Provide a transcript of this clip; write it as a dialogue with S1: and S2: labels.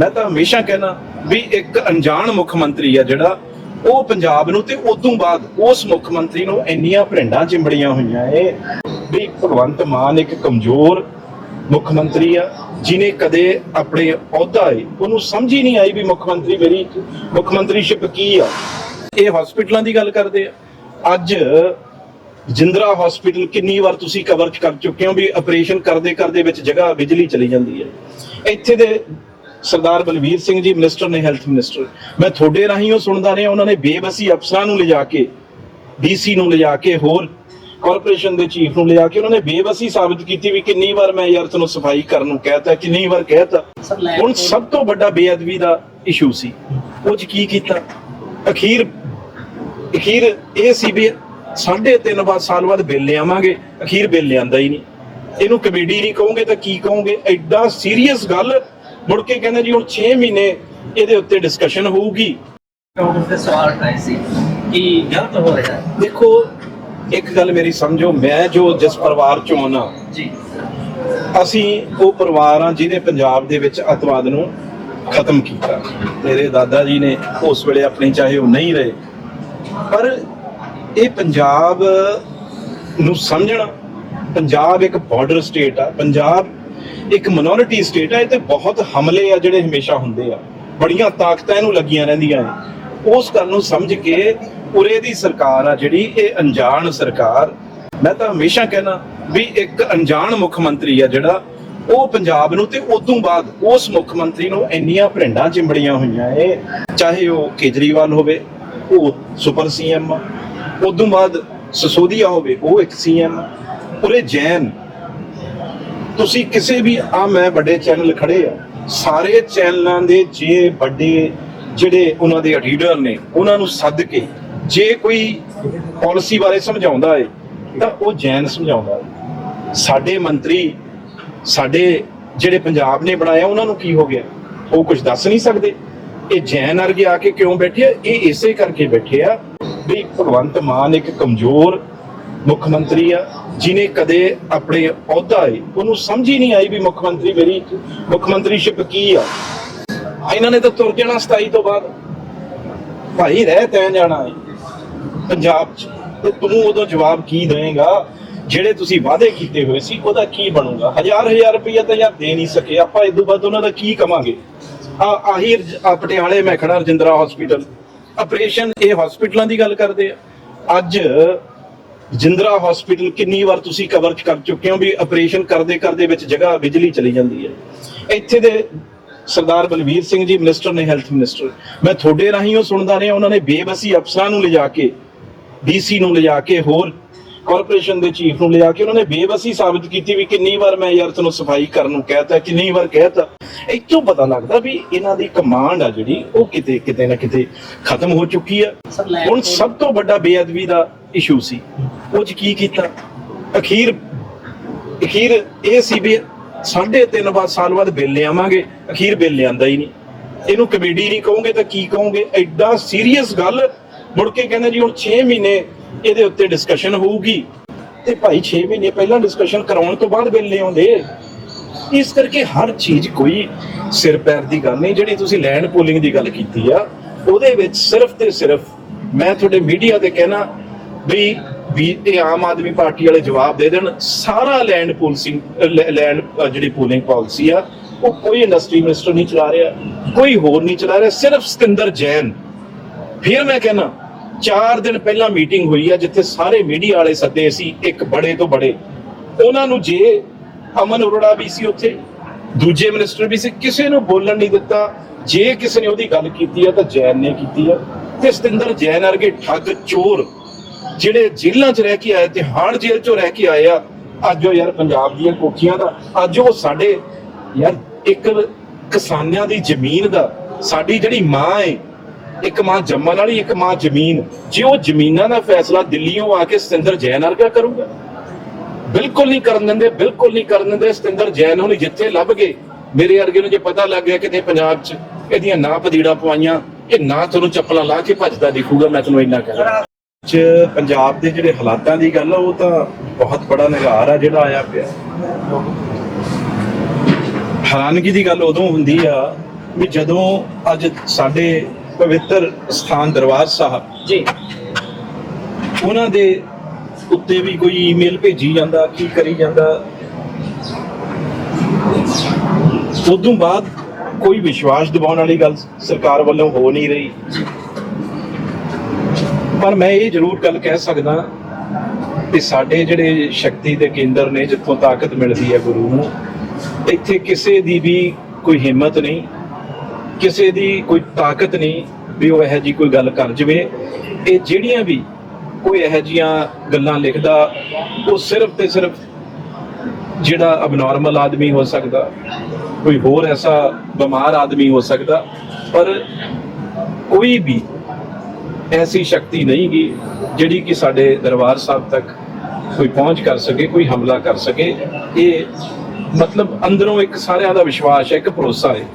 S1: ਮੈਂ ਤਾਂ ਹਮੇਸ਼ਾ ਕਹਿਣਾ ਵੀ ਇੱਕ ਅਣਜਾਣ ਮੁੱਖ ਮੰਤਰੀ ਆ ਜਿਹੜਾ, ਉਹ ਪੰਜਾਬ ਨੂੰ ਤੇ ਉਦੋਂ ਬਾਅਦ ਉਸ ਮੁੱਖ ਮੰਤਰੀ ਨੂੰ ਇੰਨੀਆਂ ਭਰਿੰਡਾਂ ਚਿੰਬੜੀਆਂ ਹੋਈਆਂ ਏ। ਵੀ ਭਗਵੰਤ ਮਾਨ ਇੱਕ ਕਮਜ਼ੋਰ ਮੁੱਖ ਮੰਤਰੀ ਆ ਜਿਨੇ ਕਦੇ ਆਪਣੇ ਅਹੁਦਾ ਏ। ਉਹਨੂੰ ਸਮਝ ਹੀ ਨਹੀਂ ਆਈ ਵੀ ਮੁੱਖ ਮੰਤਰੀ ਮੇਰੀ ਮੁੱਖ ਮੰਤਰੀਸ਼ਿਪ ਕੀ ਆ। ਇਹ ਹਸਪੀਟਲਾਂ ਦੀ ਗੱਲ ਕਰਦੇ ਆ। ਅੱਜ ਜਿੰਦਰਾ ਹਸਪੀਟਲ ਕਿੰਨੀ ਵਾਰ ਤੁਸੀਂ ਕਵਰ ਕਰ ਚੁੱਕੇ ਹੋ ਵੀ ਆਪਰੇਸ਼ਨ ਕਰਦੇ ਕਰਦੇ ਵਿੱਚ ਜਗ੍ਹਾ ਬਿਜਲੀ ਚਲੀ ਜਾਂਦੀ ਹੈ ਇੱਥੇ ਦੇ ਸਰਦਾਰ ਬਲਵੀਰ ਸਿੰਘ ਜੀ ਮਿਨਿਸਟਰ ਨੇ ਹੈਲਥ ਮਿਨਿਸਟਰ ਮੈਂ ਤੁਹਾਡੇ ਰਾਹੀਂ ਉਹ ਸੁਣਦਾ ਰਿਹਾ ਉਹਨਾਂ ਨੇ ਬੇਬਸੀ ਅਫਸਰਾਂ ਨੂੰ ਲਿਜਾ ਕੇ ਡੀਸੀ ਨੂੰ ਲਿਜਾ ਕੇ ਹੋਰ ਕਾਰਪੋਰੇਸ਼ਨ ਦੇ ਚੀਫ ਨੂੰ ਲਿਜਾ ਕੇ ਉਹਨਾਂ ਨੇ ਬੇਬਸੀ ਸਾਬਤ ਕੀਤੀ ਵੀ ਕਿੰਨੀ ਵਾਰ ਮੈਂ ਯਾਰ ਤੁਹਾਨੂੰ ਸਫ਼ਾਈ ਕਰਨ ਨੂੰ ਕਹਿਤਾ ਕਿੰਨੀ ਵਾਰ ਕਹਿਤਾ। ਹੁਣ ਸਭ ਤੋਂ ਵੱਡਾ ਬੇਅਦਬੀ ਦਾ ਇਸ਼ੂ ਸੀ। ਉਹ 'ਚ ਕੀ ਕੀਤਾ? ਅਖੀਰ ਅਖੀਰ ਇਹ ਸੀ ਵੀ ਸਾਢੇ ਤਿੰਨ ਬਾਅਦ ਸਾਲ ਬਾਅਦ ਬਿੱਲ ਲਿਆਵਾਂਗੇ ਅਖੀਰ ਬਿੱਲ ਲਿਆਂਦਾ ਹੀ ਨਹੀਂ। ਇਹਨੂੰ ਕਮੇਡੀ ਨਹੀਂ ਕਹੋਗੇ ਤਾਂ ਕੀ ਕਹੋਗੇ? ਐਡਾ ਸੀਰੀਅਸ ਗੱਲ ਮੁੜ ਕੇ ਕਹਿੰਦੇ ਜੀ ਹੁਣ 6 ਮਹੀਨੇ ਇਹਦੇ ਉੱਤੇ ਡਿਸਕਸ਼ਨ ਹੋਊਗੀ।
S2: ਕਾਂਗਰਸ ਦੇ ਸਵਾਲ ਉਠਾਏ ਸੀ ਕਿ ਗਲਤ ਹੋ ਰਿਹਾ ਹੈ।
S1: ਦੇਖੋ ਇੱਕ ਗੱਲ ਮੇਰੀ ਸਮਝੋ ਮੈਂ ਜੋ ਜਿਸ ਪਰਿਵਾਰ ਚੋਂ ਆਉਣਾ
S2: ਜੀ।
S1: ਅਸੀਂ ਉਹ ਪਰਿਵਾਰ ਆ ਜਿਹਨੇ ਪੰਜਾਬ ਦੇ ਵਿੱਚ ਅਤਵਾਦ ਨੂੰ ਖਤਮ ਕੀਤਾ। ਮੇਰੇ ਦਾਦਾ ਜੀ ਨੇ ਉਸ ਵੇਲੇ ਆਪਣੀ ਚਾਹੇ ਉਹ ਨਹੀਂ ਰਹੇ ਪਰ ਇਹ ਪੰਜਾਬ ਨੂੰ ਸਮਝਣਾ ਪੰਜਾਬ ਇੱਕ ਬਾਰਡਰ ਸਟੇਟ ਆ ਪੰਜਾਬ ਇੱਕ ਮਿਨੋਰਿਟੀ ਸਟੇਟ ਆ, ਇਹ ਤੇ ਬਹੁਤ ਹਮਲੇ ਆ ਜਿਹੜੇ ਹਮੇਸ਼ਾ ਹੁੰਦੇ ਆ। ਬੜੀਆਂ ਤਾਕਤਾਂ ਇਹਨੂੰ ਲੱਗੀਆਂ ਰਹਿੰਦੀਆਂ ਨੇ। ਉਸ ਗੱਲ ਨੂੰ ਸਮਝ ਕੇ ਉਰੇ ਦੀ ਸਰਕਾਰ ਆ ਜਿਹੜੀ, ਇਹ ਅਣਜਾਣ ਸਰਕਾਰ। ਮੈਂ ਤਾਂ ਹਮੇਸ਼ਾ ਕਹਿਣਾ ਵੀ ਇੱਕ ਅਣਜਾਣ ਮੁੱਖ ਮੰਤਰੀ ਆ ਜਿਹੜਾ, ਉਹ ਪੰਜਾਬ ਨੂੰ ਤੇ ਉਦੋਂ ਬਾਅਦ ਉਸ ਮੁੱਖ ਮੰਤਰੀ ਨੂੰ ਇੰਨੀਆਂ ਭਰਿੰਡਾਂ ਚਿੰਬੜੀਆਂ ਹੋਈਆਂ ਏ। ਚਾਹੇ ਉਹ ਕੇਜਰੀਵਾਲ ਹੋਵੇ, ਉਹ ਸੁਪਰ ਸੀਐਮ ਉਦੋਂ ਬਾਅਦ ਸਸੋਦੀਆ ਹੋਵੇ, ਉਹ ਇੱਕ ਸੀਐਮ ਉਰੇ ਜੈਨ ਤੁਸੀਂ ਕਿਸੇ ਵੀ, ਆ ਮੈਂ ਵੱਡੇ ਚੈਨਲ ਖੜੇ ਆ, ਸਾਰੇ ਚੈਨਲਾਂ ਦੇ ਜੇ ਵੱਡੇ ਜਿਹੜੇ ਉਹਨਾਂ ਦੇ ਰੀਡਰ ਨੇ, ਉਹਨਾਂ ਨੂੰ ਸੱਦ ਕੇ ਜੇ ਕੋਈ ਪਾਲਿਸੀ ਬਾਰੇ ਸਮਝਾਉਂਦਾ ਏ, ਤਾਂ ਉਹ ਜੈਨ ਸਮਝਾਉਂਦਾ ਏ। ਸਾਡੇ ਮੰਤਰੀ, ਸਾਡੇ ਜਿਹੜੇ ਪੰਜਾਬ ਨੇ ਬਣਾਇਆ, ਉਹਨਾਂ ਨੂੰ ਕੀ ਹੋ ਗਿਆ? ਉਹ ਕੁਝ ਦੱਸ ਨਹੀਂ ਸਕਦੇ। ਇਹ ਜੈਨ ਅਰਗੇ ਆ ਕੇ ਕਿਉਂ ਬੈਠੇ ਆ? ਇਹ ਇਸੇ ਕਰਕੇ ਬੈਠੇ ਆ ਵੀ ਭਗਵੰਤ ਮਾਨ ਇੱਕ ਕਮਜ਼ੋਰ ਮੁੱਖ ਮੰਤਰੀ ਆ। ਜਿਨੇ ਕਦੇ ਆਪਣੇ ਅਹੁਦਾ ਏ ਉਹਨੂੰ ਸਮਝ ਹੀ ਨਹੀਂ ਆਈ ਵੀ ਮੁੱਖ ਮੰਤਰੀ ਮੇਰੀ ਮੁੱਖ ਮੰਤਰੀਸ਼ਿਪ ਕੀ ਆ। ਇਹਨਾਂ ਨੇ ਤਾਂ ਤੁਰ ਜਾਣਾ 27 ਤੋਂ ਬਾਅਦ। ਭਾਈ ਰਹਿ ਤੈਂ ਜਾਣਾ ਏ। ਪੰਜਾਬ 'ਚ। ਤੇ ਤੂੰ ਉਦੋਂ ਜਵਾਬ ਕੀ ਦੇਵੇਂਗਾ? ਜਿਹੜੇ ਤੁਸੀਂ ਵਾਅਦੇ ਕੀਤੇ ਹੋਏ ਸੀ, ਉਹਦਾ ਕੀ ਬਣੂਗਾ? ਹਜ਼ਾਰ ਹਜ਼ਾਰ ਰੁਪਈਆ ਤਾਂ ਯਾਰ ਦੇ ਨਹੀਂ ਸਕੇ। ਆਪਾਂ ਇਦੋਂ ਬਾਅਦ ਉਹਨਾਂ ਦਾ ਕੀ ਕਵਾਂਗੇ? ਆ, ਆਹੀ ਆ ਪਟਿਆਲੇ ਮੈਂ ਖੜਾ ਰਜਿੰਦਰਾ ਹਸਪੀਟਲ ਆਪਰੇਸ਼ਨ ਇਹ ਹਸਪੀਟਲਾਂ ਦੀ ਗੱਲ ਕਰਦੇ ਆ। ਅੱਜ ਜਿੰਦਰਾ ਹਸਪੀਟਲ ਕਿੰਨੀ ਵਾਰ ਤੁਸੀਂ ਕਵਰ ਕਰ ਚੁੱਕੇ ਹੋ ਵੀ ਆਪਰੇਸ਼ਨ ਕਰਦੇ ਕਰਦੇ ਵਿੱਚ ਜਗ੍ਹਾ ਬਿਜਲੀ ਚਲੀ ਜਾਂਦੀ ਹੈ। ਇੱਥੇ ਦੇ ਸਰਦਾਰ ਬਲਵੀਰ ਸਿੰਘ ਜੀ ਮਿਨਿਸਟਰ ਨੇ ਹੈਲਥ ਮਿਨਿਸਟਰ ਮੈਂ ਤੁਹਾਡੇ ਰਾਹੀਂ ਉਹ ਸੁਣਦਾ ਰਿਹਾ ਉਹਨਾਂ ਨੇ ਬੇਬਸੀ ਅਫਸਰਾਂ ਨੂੰ ਲਿਜਾ ਕੇ ਡੀਸੀ ਨੂੰ ਲਿਜਾ ਕੇ ਹੋਰ ਕਾਰਪੋਰੇਸ਼ਨ ਦੇ ਚੀਫ ਨੂੰ ਲਿਜਾ ਕੇ ਉਹਨਾਂ ਨੇ ਬੇਬਸੀ ਸਾਬਤ ਕੀਤੀ ਵੀ ਕਿੰਨੀ ਵਾਰ ਮੈਂ ਯਾਰ ਤੁਹਾਨੂੰ ਸਫ਼ਾਈ ਕਰਨ ਨੂੰ ਕਹਿਤਾ ਕਿੰਨੀ ਵਾਰ ਕਹਿਤਾ। ਇੱਥੋਂ ਪਤਾ ਲੱਗਦਾ ਵੀ ਇਹਨਾਂ ਦੀ ਕਮਾਂਡ ਆ ਜਿਹੜੀ ਉਹ ਕਿਤੇ ਕਿਤੇ ਨਾ ਕਿਤੇ ਖਤਮ ਹੋ ਚੁੱਕੀ ਆ ਹੁਣ ਸਭ ਤੋਂ ਵੱਡਾ ਬੇਅਦਬੀ ਦਾ ਇਸ਼ੂ ਸੀ। ਉਹ 'ਚ ਕੀ ਕੀਤਾ? ਅਖੀਰ ਅਖੀਰ ਇਹ ਸੀ ਵੀ ਸਾਢੇ ਤਿੰਨ ਬਾਅਦ ਸਾਲ ਬਾਅਦ ਬਿੱਲ ਲਿਆਵਾਂਗੇ। ਅਖੀਰ ਬਿੱਲ ਲਿਆਂਦਾ ਹੀ ਨਹੀਂ। ਇਹਨੂੰ ਕਮੇਡੀ ਨਹੀਂ ਕਹੋਗੇ ਤਾਂ ਕੀ ਕਹੋਗੇ? ਐਡਾ ਸੀਰੀਅਸ ਗੱਲ। ਮੁੜ ਕੇ ਕਹਿੰਦੇ ਜੀ ਹੁਣ 6 ਮਹੀਨੇ ਇਹਦੇ ਉੱਤੇ ਡਿਸਕਸ਼ਨ ਹੋਊਗੀ। ਤੇ ਭਾਈ 6 ਮਹੀਨੇ ਪਹਿਲਾਂ ਡਿਸਕਸ਼ਨ ਕਰਾਉਣ ਤੋਂ ਬਾਅਦ ਬਿੱਲ ਲਿਆਉਂਦੇ ਇਸ ਕਰਕੇ ਹਰ ਚੀਜ਼ ਕੋਈ ਸਿਰ ਪੈਰ ਦੀ ਗੱਲ ਨਹੀਂ। ਜਿਹੜੀ ਤੁਸੀਂ ਲੈਂਡ ਪੂਲਿੰਗ ਦੀ ਗੱਲ ਕੀਤੀ ਆ, ਉਹਦੇ ਵਿੱਚ ਸਿਰਫ ਤੇ ਸਿਰਫ ਮੈਂ ਤੁਹਾਡੇ ਮੀਡੀਆ ਤੇ ਕਹਿਣਾ ਵੀ ਵੀ ਇਹ ਆਮ ਆਦਮੀ ਪਾਰਟੀ ਵਾਲੇ ਜਵਾਬ ਦੇ ਦੇਣ। ਸਾਰਾ ਲੈਂਡ ਪੂਲਿੰਗ ਲੈਂਡ ਜਿਹੜੀ ਪੂਲਿੰਗ ਪਾਲਿਸੀ ਆ, ਉਹ ਕੋਈ ਇੰਡਸਟਰੀ ਮਿਨਿਸਟਰ ਨਹੀਂ ਚਲਾ ਰਿਹਾ, ਕੋਈ ਹੋਰ ਨਹੀਂ ਚਲਾ ਰਿਹਾ, ਸਿਰਫ ਸਤਿੰਦਰ ਜੈਨ। ਫਿਰ ਮੈਂ ਕਹਿੰਦਾ 4 ਦਿਨ ਪਹਿਲਾਂ ਮੀਟਿੰਗ ਹੋਈ ਆ, ਜਿੱਥੇ ਸਾਰੇ ਮੀਡੀਆ ਵਾਲੇ ਸੱਦੇ ਸੀ, ਇੱਕ ਬੜੇ ਤੋਂ ਬੜੇ। ਉਹਨਾਂ ਨੂੰ ਜੇ ਅਮਨ ਅਰੋੜਾ ਵੀ ਸੀ ਉੱਥੇ, ਦੂਜੇ ਮਿਨਿਸਟਰ ਵੀ ਸੀ, ਕਿਸੇ ਨੂੰ ਬੋਲਣ ਨਹੀਂ ਦਿੱਤਾ। ਜੇ ਕਿਸੇ ਨੇ ਉਹਦੀ ਗੱਲ ਕੀਤੀ ਆ, ਤਾਂ ਜੈਨ ਨੇ ਕੀਤੀ ਆ। ਤੇ ਸਤਿੰਦਰ ਜੈਨ ਵਰਗੇ ਠੱਗ ਚੋਰ ਜਿਹੜੇ ਜੇਲ੍ਹਾਂ 'ਚ ਰਹਿ ਕੇ ਆਏ ਤੇ ਹਾੜ ਜੇਲ੍ਹ 'ਚੋਂ ਰਹਿ ਕੇ ਆਏ ਆ, ਅੱਜ ਉਹ ਯਾਰ ਪੰਜਾਬ ਦੀਆਂ ਕੋਠੀਆਂ ਦਾ, ਅੱਜ ਉਹ ਸਾਡੇ ਯਾਰ ਇੱਕ ਕਿਸਾਨਾਂ ਦੀ ਜ਼ਮੀਨ ਦਾ, ਸਾਡੀ ਜਿਹੜੀ ਮਾਂ ਏ, ਇੱਕ ਮਾਂ ਜੰਮਣ ਵਾਲੀ, ਇੱਕ ਮਾਂ ਜ਼ਮੀਨ। ਜੇ ਉਹ ਜ਼ਮੀਨਾਂ ਦਾ ਫੈਸਲਾ ਦਿੱਲੀੋਂ ਆ ਕੇ ਸਤਿੰਦਰ ਜੈਨ ਵਰਗਾ ਕਰੂਗਾ? ਬਿਲਕੁਲ ਨਹੀਂ ਕਰਨ ਦਿੰਦੇ, ਬਿਲਕੁਲ ਨਹੀਂ ਕਰਨ ਦਿੰਦੇ, ਸਤਿੰਦਰ ਜੈਨ ਹੁਣ ਜਿੱਥੇ ਲੱਭ ਗਏ। ਮੇਰੇ ਵਰਗੇ ਨੂੰ ਜੇ ਪਤਾ ਲੱਗ ਗਿਆ ਕਿਤੇ ਪੰਜਾਬ 'ਚ ਇਹਦੀਆਂ ਨਾ ਪਦੀੜਾ ਪਵਾਈਆਂ, ਇਹ ਨਾ ਤੁਹਾਨੂੰ ਚੱਪਲਾਂ ਲਾ ਕੇ ਭੱਜਦਾ ਦੇਖੂਗਾ, ਮੈਂ ਤੁਹਾਨੂੰ ਇੰਨਾ ਕਹਿ ਚ ਪੰਜਾਬ ਦੇ ਜਿਹੜੇ ਹਾਲਾਤਾਂ ਦੀ ਗੱਲ ਆ ਉਹ ਤਾਂ ਬਹੁਤ ਬੜਾ ਨਿਗਾਰ ਆ ਜਿਹੜਾ ਆਇਆ ਪਿਆ। ਹੈਰਾਨਗੀ ਦੀ ਗੱਲ ਉਦੋਂ ਹੁੰਦੀ ਆ ਵੀ ਜਦੋਂ ਅੱਜ ਸਾਡੇ ਪਵਿੱਤਰ ਸਥਾਨ ਦਰਬਾਰ ਸਾਹਿਬ
S2: ਜੀ।
S1: ਉਹਨਾਂ ਦੇ ਉੱਤੇ ਵੀ ਕੋਈ ਈਮੇਲ ਭੇਜੀ ਜਾਂਦਾ ਕੀ ਕਰੀ ਜਾਂਦਾ। ਉਦੋਂ ਬਾਅਦ ਕੋਈ ਵਿਸ਼ਵਾਸ ਦਿਵਾਉਣ ਵਾਲੀ ਗੱਲ ਸਰਕਾਰ ਵੱਲੋਂ ਹੋ ਨਹੀਂ ਰਹੀ। ਪਰ ਮੈਂ ਇਹ ਜ਼ਰੂਰ ਗੱਲ ਕਹਿ ਸਕਦਾ ਕਿ ਸਾਡੇ ਜਿਹੜੇ ਸ਼ਕਤੀ ਦੇ ਕੇਂਦਰ ਨੇ, ਜਿੱਥੋਂ ਤਾਕਤ ਮਿਲਦੀ ਹੈ ਗੁਰੂ ਨੂੰ, ਇੱਥੇ ਕਿਸੇ ਦੀ ਵੀ ਕੋਈ ਹਿੰਮਤ ਨਹੀਂ, ਕਿਸੇ ਦੀ ਕੋਈ ਤਾਕਤ ਨਹੀਂ ਵੀ ਉਹ ਇਹੋ ਜੀ ਕੋਈ ਗੱਲ ਕਰ ਜਵੇ। ਇਹ ਜਿਹੜੀਆਂ ਵੀ ਕੋਈ ਇਹੋ ਜੀਆਂ ਗੱਲਾਂ ਲਿਖਦਾ, ਉਹ ਸਿਰਫ ਤੇ ਸਿਰਫ ਜਿਹੜਾ ਅਬਨੋਰਮਲ ਆਦਮੀ ਹੋ ਸਕਦਾ, ਕੋਈ ਹੋਰ ਐਸਾ ਬਿਮਾਰ ਆਦਮੀ ਹੋ ਸਕਦਾ, ਪਰ ਕੋਈ ਵੀ ਐਸੀ ਸ਼ਕਤੀ ਨਹੀਂ ਗਈ ਜਿਹੜੀ ਕਿ ਸਾਡੇ ਦਰਬਾਰ ਸਾਹਿਬ ਤੱਕ ਕੋਈ ਪਹੁੰਚ ਕਰ ਸਕੇ, ਕੋਈ ਹਮਲਾ ਕਰ ਸਕੇ। ਇਹ ਮਤਲਬ ਅੰਦਰੋਂ ਇੱਕ ਸਾਰਿਆਂ ਦਾ ਵਿਸ਼ਵਾਸ ਹੈ, ਇੱਕ ਭਰੋਸਾ ਹੈ।